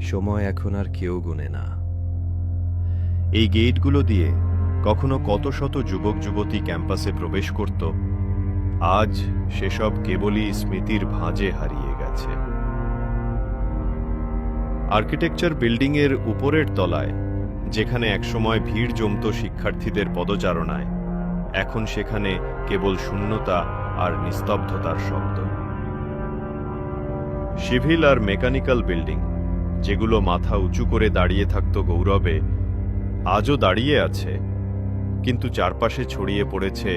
সময় এখন আর কেউ গুনে না। এই গেটগুলো দিয়ে কখনো কত শত যুবক যুবতী ক্যাম্পাসে প্রবেশ করত, আজ সেসব কেবলই স্মৃতির ভাঁজে হারিয়ে গেছে। আর্কিটেকচার বিল্ডিংয়ের উপরের তলায়, যেখানে একসময় ভিড় জমত শিক্ষার্থীদের পদচারণায়, এখন সেখানে কেবল শূন্যতা আর নিস্তব্ধতার শব্দ। সিভিল আর মেকানিক্যাল বিল্ডিং যেগুলো মাথা উঁচু করে দাঁড়িয়ে থাকত গৌরবে, আজও দাঁড়িয়ে আছে, কিন্তু চারপাশে ছড়িয়ে পড়েছে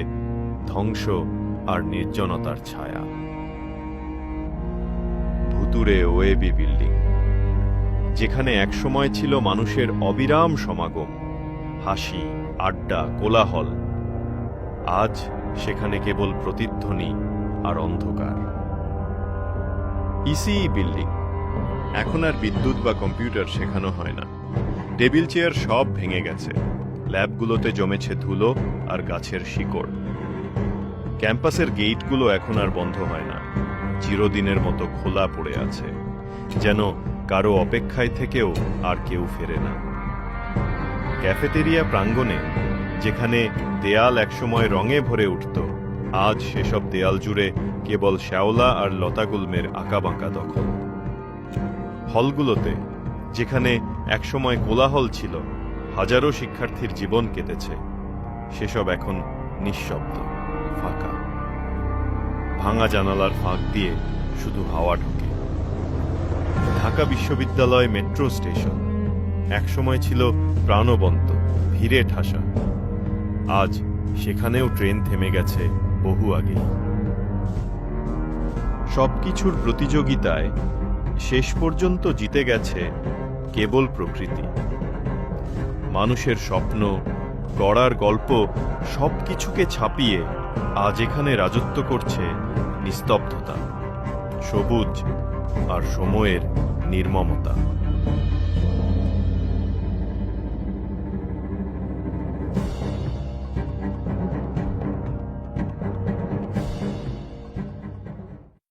ধ্বংস আর নির্জনতার ছায়া। ভুতুরে ওয়েবি বিল্ডিং, যেখানে একসময় ছিল মানুষের অবিরাম সমাগম, হাসি, আড্ডা, কোলাহল, আজ সেখানে কেবল প্রতিধ্বনি আর অন্ধকার। ইসি বিল্ডিং এখন আর বিদ্যুৎ বা কম্পিউটার শেখানো হয় না। টেবিল চেয়ার সব ভেঙে গেছে। ল্যাবগুলোতে জমেছে ধুলো আর গাছের শিকড়। ক্যাম্পাসের গেটগুলো এখন আর বন্ধ হয় না। চিরদিনের মতো খোলা পড়ে আছে। যেন কারও অপেক্ষায় থেকেও আর কেউ ফেরে না। ক্যাফেটেরিয়া প্রাঙ্গণে, যেখানে দেয়াল একসময় রঙে ভরে উঠত, আজ সেসব দেয়াল জুড়ে কেবল শ্যাওলা আর লতাগুল্মের আঁকাবাঁকা দখল। হলগুলোতে যেখানে একসময় কোলাহল ছিল, হাজারো শিক্ষার্থীর জীবন কেটেছে, সেসব এখন নিঃশব্দ, ফাঁকা। ভাঙা জানালার ফাঁক দিয়ে শুধু হাওয়া ঢোকে। ঢাকা বিশ্ববিদ্যালয় মেট্রো স্টেশন, একসময় ছিল প্রাণবন্ত ভিড়ে ঠাসা। আজ সেখানেও ট্রেন থেমে গেছে বহু আগে সবকিছুর প্রতিযোগিতায় শেষ পর্যন্ত জিতে গেছে কেবল প্রকৃতি। মানুষের স্বপ্ন, গড়ার গল্প সব কিছুকে ছাপিয়ে আজ এখানে রাজত্ব করছে নিস্তব্ধতা, সবুজ আর সময়ের নির্মমতা।